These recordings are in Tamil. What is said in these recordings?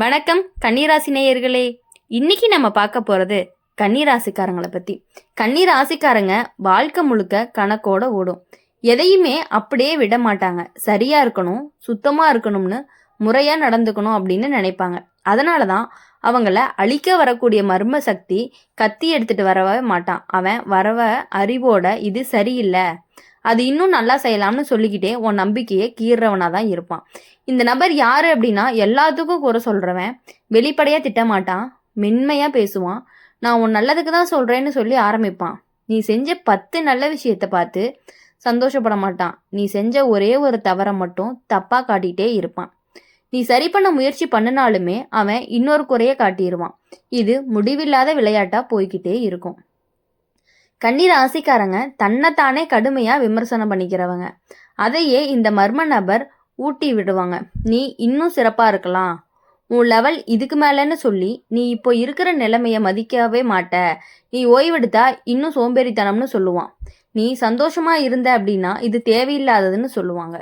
வணக்கம் கன்னிராசி நேயர்களே. இன்னைக்கு நம்ம பார்க்க போறது கன்னிராசிக்காரங்களை பத்தி. கன்னிராசிக்காரங்க வாழ்க்கை முழுக்க கணக்கோட ஓடும். எதையுமே அப்படியே விட மாட்டாங்க. சரியா இருக்கணும் சுத்தமா இருக்கணும்னு முறையா நடந்துக்கணும் அப்படின்னு நினைப்பாங்க. அதனால தான் அவங்கள அழிக்க வரக்கூடிய மர்ம சக்தி கத்தி எடுத்துட்டு வரவே மாட்டான். அவன் வரவ அறிவோட இது சரியில்லை. அது இன்னும் நல்லா செய்யலாம்னு சொல்லிக்கிட்டே உன் நம்பிக்கையை கீறுறவனாக தான் இருப்பான். இந்த நபர் யாரு அப்படின்னா எல்லாத்துக்கும் குறை சொல்றவன். வெளிப்படையா திட்டமாட்டான் மென்மையா பேசுவான். நான் உன் நல்லதுக்கு தான் சொல்றேன்னு சொல்லி ஆரம்பிப்பான். நீ செஞ்ச பத்து நல்ல விஷயத்த பார்த்து சந்தோஷப்பட மாட்டான். நீ செஞ்ச ஒரே ஒரு தவறை மட்டும் தப்பா காட்டிகிட்டே இருப்பான். நீ சரி பண்ண முயற்சி பண்ணினாலுமே அவன் இன்னொரு குறைய காட்டிடுவான் இது முடிவில்லாத விளையாட்டா போய்கிட்டே இருக்கும். கன்னி ராசிக்காரங்க தன்னைத்தானே கடுமையா விமர்சனம் பண்ணிக்கிறவங்க. அதையே இந்த மர்ம நபர் ஊட்டி விடுவாங்க. நீ இன்னும் சிறப்பா இருக்கலாம். உன் லெவல் இதுக்கு மேலன்னு சொல்லி நீ இப்போ இருக்கிற நிலைமையை மதிக்கவே மாட்ட. நீ ஓய்வெடுத்தா இன்னும் சோம்பேறித்தனம்னு சொல்லுவான். நீ சந்தோஷமா இருந்த அப்படின்னா இது தேவையில்லாததுன்னு சொல்லுவாங்க.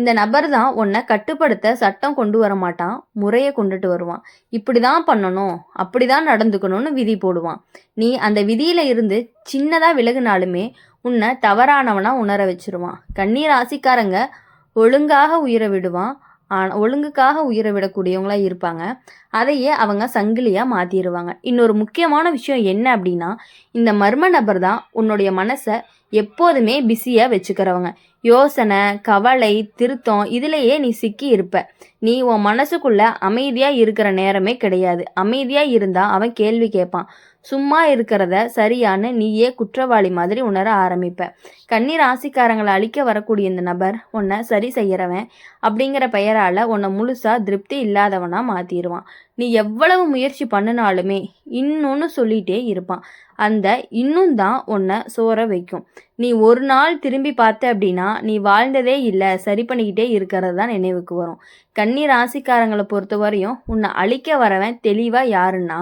இந்த நபர் தான் உன்னை கட்டுப்படுத்த சட்டம் கொண்டு வர மாட்டான் முறையை கொண்டுட்டு வருவான். இப்படி தான் பண்ணணும் அப்படிதான் நடந்துக்கணும்னு விதி போடுவான். நீ அந்த விதியில் இருந்து சின்னதாக விலகுனாலுமே உன்னை தவறானவனாக உணர வச்சிருவான். கண்ணீர் ராசிக்காரங்க ஒழுங்காக உயிரை விடுவான் ஆனால் ஒழுங்குக்காக உயிரை விடக்கூடியவங்களாக இருப்பாங்க. அதையே அவங்க சங்கிலியாக மாற்றிடுவாங்க இன்னொரு முக்கியமான விஷயம் என்ன அப்படின்னா இந்த மர்ம நபர் தான் உன்னுடைய மனசை எப்போதுமே பிஸியா வச்சுக்கிறவங்க. யோசனை கவலை திருத்தம் இதுலயே நீ சிக்கி இருப்ப. நீ உன் மனசுக்குள்ள அமைதியா இருக்கிற நேரமே கிடையாது. அமைதியா இருந்தா அவன் கேள்வி கேட்பான். சும்மா இருக்கிறத சரியான்னு நீயே குற்றவாளி மாதிரி உணர ஆரம்பிப்ப. கன்னி ராசிக்காரங்களை அழிக்க வரக்கூடிய இந்த நபர் உன்னை சரி செய்யறவன் அப்படிங்கிற பெயரால உன்னை முழுசா திருப்தி இல்லாதவனா மாத்திடுவான் நீ எவ்வளவு முயற்சி பண்ணினாலுமே இன்னொன்னு சொல்லிட்டே இருப்பான். அந்த இன்னும் தான் உன்னை சோற வைக்கும். நீ ஒரு நாள் திரும்பி பார்த்த அப்படின்னா நீ வாழ்ந்ததே இல்லை சரி பண்ணிக்கிட்டே இருக்கிறது தான் நினைவுக்கு வரும். கன்னி ராசிக்காரங்களை பொறுத்த வரையும் உன்னை அழிக்க வரவன் தெளிவாக யாருன்னா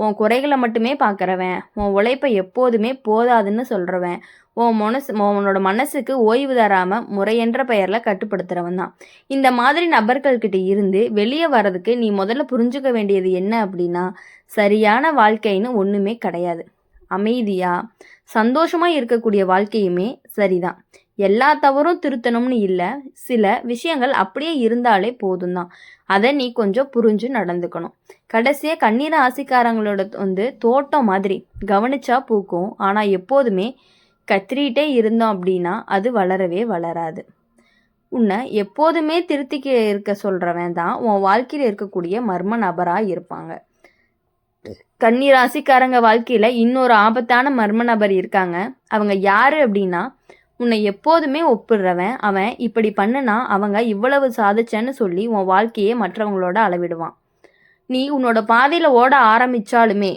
உன் குறைகளை மட்டுமே பார்க்குறவன் உன் உழைப்பை எப்போதுமே போதாதுன்னு சொல்கிறவன் உன் மனசு உன்னோட மனசுக்கு ஓய்வு தராமல் முறையென்ற பெயரில் கட்டுப்படுத்துகிறவன் தான். இந்த மாதிரி நபர்கள்கிட்ட இருந்து வெளியே வர்றதுக்கு நீ முதல்ல புரிஞ்சுக்க வேண்டியது என்ன அப்படின்னா சரியான வாழ்க்கைன்னு ஒன்றுமே கிடையாது. அமைதியாக சந்தோஷமாக இருக்கக்கூடிய வாழ்க்கையுமே சரிதான். எல்லா தவறும் திருத்தணும்னு இல்லை சில விஷயங்கள் அப்படியே இருந்தாலே போதும் தான் அதை நீ கொஞ்சம் புரிஞ்சு நடந்துக்கணும். கடைசியாக கண்ணீர் ஆசிக்காரங்களோட வந்து தோட்டம் மாதிரி கவனிச்சா பூக்கும். ஆனால் எப்போதுமே கத்திரிட்டே இருந்தோம் அப்படின்னா அது வளரவே வளராது. உன்னை எப்போதுமே திருத்திக்க இருக்க சொல்கிறவன் தான் உன் வாழ்க்கையில் இருக்கக்கூடிய மர்ம நபராக இருப்பாங்க. கன்னி ராசிக்காரங்க வாழ்க்கையில் இன்னொரு ஆபத்தான மர்ம நபர் இருக்காங்க. அவங்க யார் அப்படின்னா உன்னை எப்போதுமே ஒப்பிடுறவன் அவன் இப்படி பண்ணுனா அவங்க இவ்வளவு சாதிச்சேன்னு சொல்லி உன் வாழ்க்கையே மற்றவங்களோட அளவிடுவான். நீ உன்னோட பாதையில் ஓட ஆரம்பிச்சாலுமே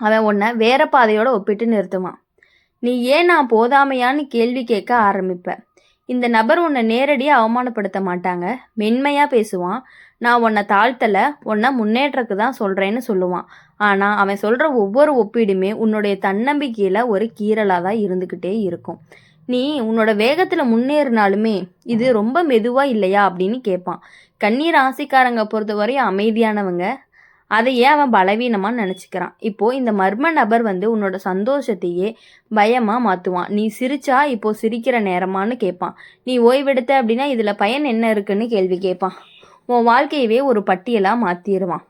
அவன் உன்னை வேற பாதையோட ஒப்பிட்டு நிறுத்துவான். நீ ஏன் நான் போதாமையான்னு கேள்வி கேட்க ஆரம்பிப்ப. இந்த நபர் உன்னை நேரடியாக அவமானப்படுத்த மாட்டாங்க. மென்மையாக பேசுவான். நான் உன்னை தாழ்த்தலை உன்னை முன்னேற்றக்கு தான் சொல்கிறேன்னு சொல்லுவான். ஆனால் அவன் சொல்கிற ஒவ்வொரு ஒப்பீடுமே உன்னுடைய தன்னம்பிக்கையில் ஒரு கீறலாக தான் இருந்துக்கிட்டே இருக்கும். நீ உன்னோட வேகத்தில் முன்னேறினாலுமே இது ரொம்ப மெதுவாக இல்லையா அப்படின்னு கேட்பான் கண்ணீர் ராசிக்காரங்க பொறுத்தவரையும் அமைதியானவங்க. அதையே அவன் பலவீனமாக நினச்சிக்கிறான். இப்போ இந்த மர்ம நபர் வந்து உன்னோட சந்தோஷத்தையே பயமாக மாற்றுவான் நீ சிரிச்சா இப்போ சிரிக்கிற நேரமான்னு கேட்பான் நீ ஓய்வெடுத்த அப்படின்னா இதில் பயன் என்ன இருக்குன்னு கேள்வி கேட்பான் உன் வாழ்க்கையவே ஒரு பட்டியலாக மாற்றிடுவான்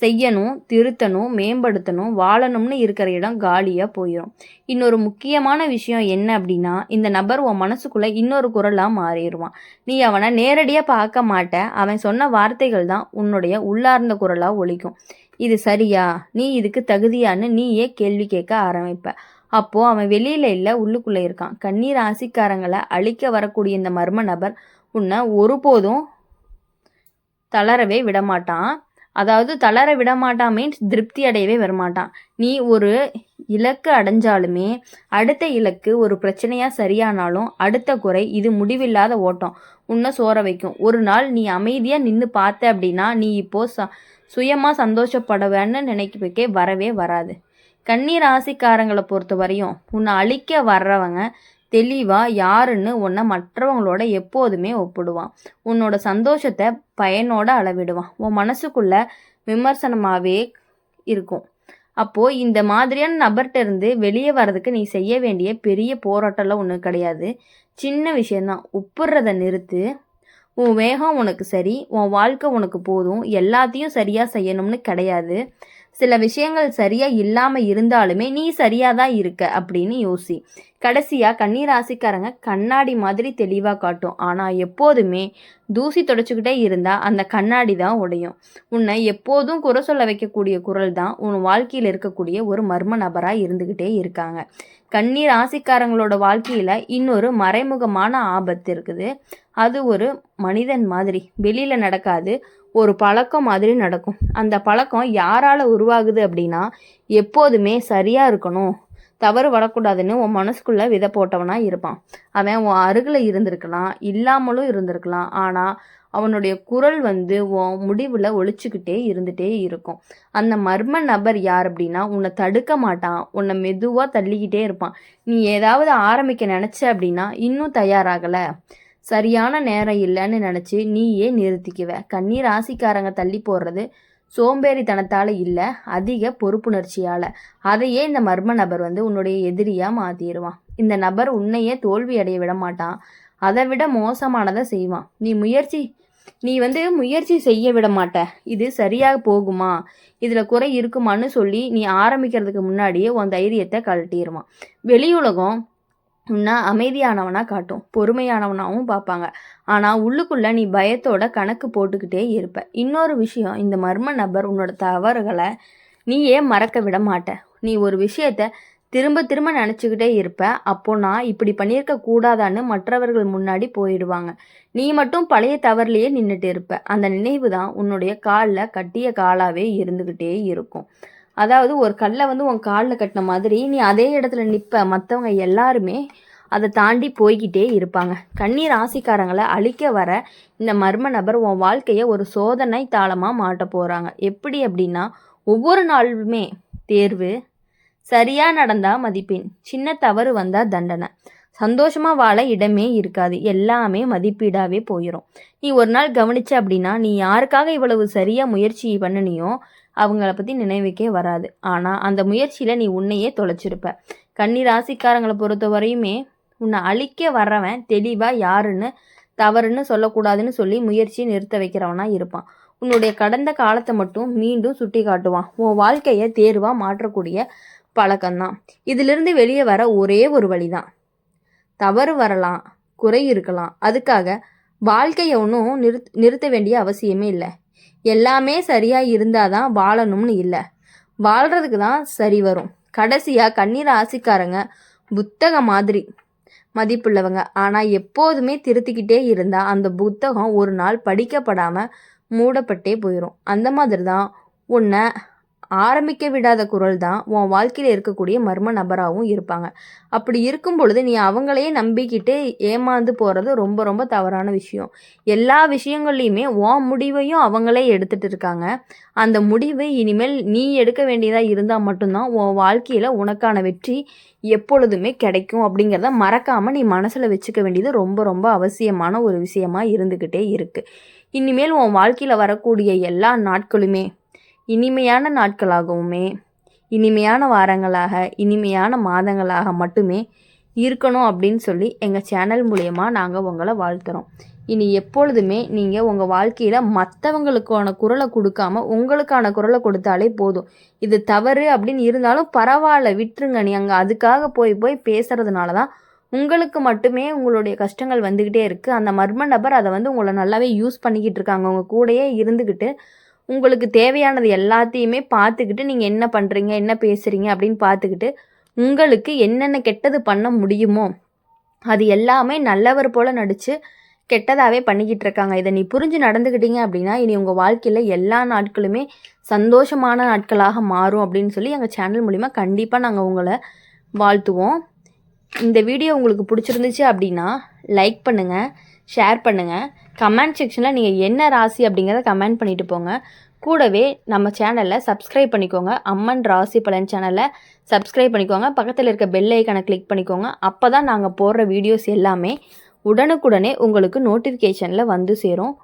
செய்யணும் திருத்தணும் மேம்படுத்தணும் வாழணும்னு இருக்கிற இடம் காலியாக போயிடும் இன்னொரு முக்கியமான விஷயம் என்ன அப்படின்னா இந்த நபர் உன் மனசுக்குள்ளே இன்னொரு குரலாக மாறிடுவான் நீ அவனை நேரடியாக பார்க்க மாட்ட. அவன் சொன்ன வார்த்தைகள் தான் உன்னுடைய உள்ளார்ந்த குரலாக ஒழிக்கும் இது சரியா? நீ இதுக்கு தகுதியான்னு நீயே கேள்வி கேட்க ஆரம்பிப்ப. அப்போ அவன் வெளியில இல்லை உள்ளுக்குள்ளே இருக்கான். கண்ணீர் ஆசிக்காரங்களை அழிக்க வரக்கூடிய இந்த மர்ம நபர் உன்னை ஒருபோதும் தளரவே விடமாட்டான். அதாவது தளர விடமாட்டான் மீன்ஸ் திருப்தி அடையவே வரமாட்டான். நீ ஒரு இலக்கு அடைஞ்சாலுமே அடுத்த இலக்கு ஒரு பிரச்சனையாக சரியானாலும் அடுத்த குறை இது முடிவில்லாத ஓட்டம். உன்னை சோற வைக்கும். ஒரு நாள் நீ அமைதியாக நின்று பார்த்த அப்படின்னா நீ இப்போ ச சுயமாக சந்தோஷப்படவேன்னு நினைக்கவே வரவே வராது. கண்ணீர் ராசிக்காரங்களை பொறுத்த வரையும் உன்னை அழிக்க வர்றவங்க தெளிவாக யாருன்னு உன்னை மற்றவங்களோட எப்போதுமே ஒப்பிடுவான். உன்னோட சந்தோஷத்தை பயனோட அளவிடுவான். உன் மனசுக்குள்ள விமர்சனமாகவே இருக்கும். அப்போது இந்த மாதிரியான நபர்கிட்ட இருந்து வெளியே வர்றதுக்கு நீ செய்ய வேண்டிய பெரிய போராட்டம்லாம் ஒன்றும் கிடையாது. சின்ன விஷயந்தான் ஒப்புடுறத நிறுத்து. உன் வேகம் உனக்கு சரி. உன் வாழ்க்கை உனக்கு போதும். எல்லாத்தையும் சரியாக செய்யணும்னு கிடையாது. சில விஷயங்கள் சரியாக இல்லாமல் இருந்தாலுமே நீ சரியாக தான் இருக்க அப்படின்னு யோசி. கடைசியாக கண்ணீர் ராசிக்காரங்க கண்ணாடி மாதிரி தெளிவாக காட்டும். ஆனால் எப்போதுமே தூசி தொடச்சிக்கிட்டே இருந்தால் அந்த கண்ணாடி தான் உடையும். உன்னை எப்போதும் குறை சொல்ல வைக்கக்கூடிய குரல் தான் உன் வாழ்க்கையில் இருக்கக்கூடிய ஒரு மர்ம நபராக இருந்துக்கிட்டே இருக்காங்க. கண்ணீர் ராசிக்காரங்களோட வாழ்க்கையில் இன்னொரு மறைமுகமான ஆபத்து இருக்குது. அது ஒரு மனிதன் மாதிரி. வெளியில் நடக்காது. ஒரு பழக்கம் மாதிரி நடக்கும். அந்த பழக்கம் யாரால் உருவாகுது அப்படின்னா எப்போதுமே சரியாக இருக்கணும். தவறு வரக்கூடாதுன்னு உன் மனசுக்குள்ளே விதை போட்டவனா இருப்பான். அவன் உன் அருகில் இருந்திருக்கலாம் இல்லாமலும் இருந்திருக்கலாம். ஆனால் அவனுடைய குரல் வந்து உன் முடிவில் ஒழிச்சுக்கிட்டே இருந்துகிட்டே இருக்கும். அந்த மர்ம நபர் யார் அப்படின்னா உன்னை தடுக்க மாட்டான். உன்னை மெதுவாக தள்ளிக்கிட்டே இருப்பான். நீ ஏதாவது ஆரம்பிக்க நினச்ச அப்படின்னா இன்னும் தயாராகலை. சரியான நேரம் இல்லைன்னு நினச்சி நீயே நிறுத்திக்குவ. கண்ணீர் ராசிக்காரங்க தள்ளி போடுறது சோம்பேறித்தனத்தால் இல்லை அதிக பொறுப்புணர்ச்சியால். அதையே இந்த மர்ம நபர் வந்து உன்னுடைய எதிரியாக மாற்றிடுவான் இந்த நபர் உன்னையே தோல்வி அடைய விட மாட்டான். அதை விட மோசமானதை செய்வான். நீ முயற்சி நீ வந்து முயற்சி செய்ய விட மாட்ட. இது சரியாக போகுமா? இதில் குறை இருக்குமான்னு சொல்லி நீ ஆரம்பிக்கிறதுக்கு முன்னாடியே உன் தைரியத்தை கழட்டிடுவான் வெளியுலகம் உன்னை அமைதியானவனாக காட்டும். பொறுமையானவனாகவும் பார்ப்பாங்க. ஆனால் உள்ளுக்குள்ளே நீ பயத்தோட கணக்கு போட்டுக்கிட்டே இருப்ப. இன்னொரு விஷயம் இந்த மர்ம நபர் உன்னோட தவறுகளை நீயே மறக்க விட மாட்ட. நீ ஒரு விஷயத்த திரும்ப திரும்ப நினச்சிக்கிட்டே இருப்பேன் அப்போ நான் இப்படி பண்ணியிருக்க கூடாதான்னு மற்றவர்கள் முன்னாடி போயிடுவாங்க. நீ மட்டும் பழைய தவறுலையே நின்றுட்டு இருப்ப. அந்த நினைவு தான் உன்னுடைய காலில் கட்டிய காலாகவே இருந்துக்கிட்டே இருக்கும். அதாவது ஒரு கல்லை வந்து உன் காலில் கட்டின மாதிரி நீ அதே இடத்துல நிற்ப மற்றவங்க எல்லாருமே அதை தாண்டி போய்கிட்டே இருப்பாங்க. கண்ணீர் ராசிக்காரங்களை அழிக்க வர இந்த மர்ம நபர் உன் வாழ்க்கையை ஒரு சோதனை தாளமாக மாட்ட போகிறாங்க எப்படி அப்படின்னா ஒவ்வொரு நாளுமே தேர்வு சரியாக நடந்தால் மதிப்பெண் சின்ன தவறு வந்தால் தண்டனை. சந்தோஷமாக வாழ இடமே இருக்காது. எல்லாமே மதிப்பீடாகவே போயிடும் நீ ஒரு நாள் கவனிச்ச அப்படின்னா நீ யாருக்காக இவ்வளவு சரியாக முயற்சி பண்ணனியோ அவங்கள பற்றி நினைவுக்கே வராது. ஆனால் அந்த முயற்சியில் நீ உன்னையே தொலைச்சிருப்ப. கன்னி ராசிக்காரங்களை பொறுத்த வரையுமே உன்னை அழிக்க வர்றவன் தெளிவாக யாருன்னு தவறுன்னு சொல்லக்கூடாதுன்னு சொல்லி முயற்சியை நிறுத்த வைக்கிறவனா இருப்பான். உன்னுடைய கடந்த காலத்தை மட்டும் மீண்டும் சுட்டி காட்டுவான் உன் வாழ்க்கையை தேர்வாக மாற்றக்கூடிய பழக்கம்தான். இதிலிருந்து வெளியே வர ஒரே ஒரு வழிதான். தவறு வரலாம் குறை இருக்கலாம். அதுக்காக வாழ்க்கையை ஒன்றும் நிறுத் நிறுத்த வேண்டிய அவசியமே இல்லை. எல்லாமே சரியாக இருந்தால் தான் வாழணும்னு இல்லை. வாழ்கிறதுக்கு தான் சரி வரும். கடைசியாக கண்ணீர் ஆசிக்காரங்க புத்தகம் மாதிரி மதிப்புள்ளவங்க. ஆனால் எப்போதுமே திருத்திக்கிட்டே இருந்தால் அந்த புத்தகம் ஒரு நாள் படிக்கப்படாமல் மூடப்பட்டே போயிடும் அந்த மாதிரி தான் உன்னை ஆரம்பிக்க விடாத குரல் தான். உன் வாழ்க்கையில் இருக்கக்கூடிய மர்ம நபராகவும் இருப்பாங்க. அப்படி இருக்கும் பொழுது நீ அவங்களையே நம்பிக்கிட்டு ஏமாந்து போகிறது ரொம்ப ரொம்ப தவறான விஷயம். எல்லா விஷயங்கள்லையுமே உன் முடிவையும் அவங்களே எடுத்துகிட்டு இருக்காங்க. அந்த முடிவு இனிமேல் நீ எடுக்க வேண்டியதாக இருந்தால் மட்டும்தான் உன் வாழ்க்கையில் உனக்கான வெற்றி எப்பொழுதுமே கிடைக்கும் அப்படிங்கிறத மறக்காமல் நீ மனசில் வச்சுக்க வேண்டியது ரொம்ப ரொம்ப அவசியமான ஒரு விஷயமா இருந்துக்கிட்டே இருக்குது இனிமேல் உன் வாழ்க்கையில் வரக்கூடிய எல்லா நாட்களுமே இனிமையான நாட்களாகவுமே இனிமையான வாரங்களாக இனிமையான மாதங்களாக மட்டுமே இருக்கணும் அப்படின்னு சொல்லி எங்கள் சேனல் மூலயமா நாங்கள் உங்களை வாழ்த்துறோம். இனி எப்பொழுதுமே நீங்கள் உங்கள் வாழ்க்கையில் மற்றவங்களுக்கான குரலை கொடுக்காம உங்களுக்கான குரலை கொடுத்தாலே போதும். இது தவறு அப்படின்னு இருந்தாலும் பரவாயில்ல விட்டுருங்க. நீ அங்கே அதுக்காக போய் போய் பேசுகிறதுனால தான் உங்களுக்கு மட்டுமே உங்களுடைய கஷ்டங்கள் வந்துக்கிட்டே இருக்குது அந்த மர்ம நபர் அதை வந்து உங்களை நல்லாவே யூஸ் பண்ணிக்கிட்டு இருக்காங்க. உங்கள் கூடயே இருந்துக்கிட்டு உங்களுக்கு தேவையானது எல்லாத்தையுமே பார்த்துக்கிட்டு நீங்கள் என்ன பண்ணுறீங்க என்ன பேசுகிறீங்க அப்படின்னு பார்த்துக்கிட்டு உங்களுக்கு என்னென்ன கெட்டது பண்ண முடியுமோ அது எல்லாமே நல்லவர் போல் நடித்து கெட்டதாகவே பண்ணிக்கிட்டு இருக்காங்க. இதை நீ புரிஞ்சு நடந்துக்கிட்டீங்க அப்படின்னா இனி உங்கள் வாழ்க்கையில் எல்லா நாட்களுமே சந்தோஷமான நாட்களாக மாறும் அப்படின்னு சொல்லி எங்கள் சேனல் மூலிமா கண்டிப்பாக நாங்கள் உங்களை வாழ்த்துவோம். இந்த வீடியோ உங்களுக்கு பிடிச்சிருந்துச்சு அப்படின்னா லைக் பண்ணுங்கள் ஷேர் பண்ணுங்கள் கமெண்ட் செக்ஷனில் நீங்கள் என்ன ராசி அப்படிங்கிறத கமெண்ட் பண்ணிட்டு போங்க. கூடவே நம்ம சேனலை சப்ஸ்கிரைப் பண்ணிக்கோங்க. அம்மன் ராசி பலன் சேனலை சப்ஸ்கிரைப் பண்ணிக்கோங்க. பக்கத்தில் இருக்க பெல் ஐக்கனை கிளிக் பண்ணிக்கோங்க. அப்போ தான் நாங்கள் போடுற வீடியோஸ் எல்லாமே உடனுக்குடனே உங்களுக்கு நோட்டிஃபிகேஷனில் வந்து சேரும்.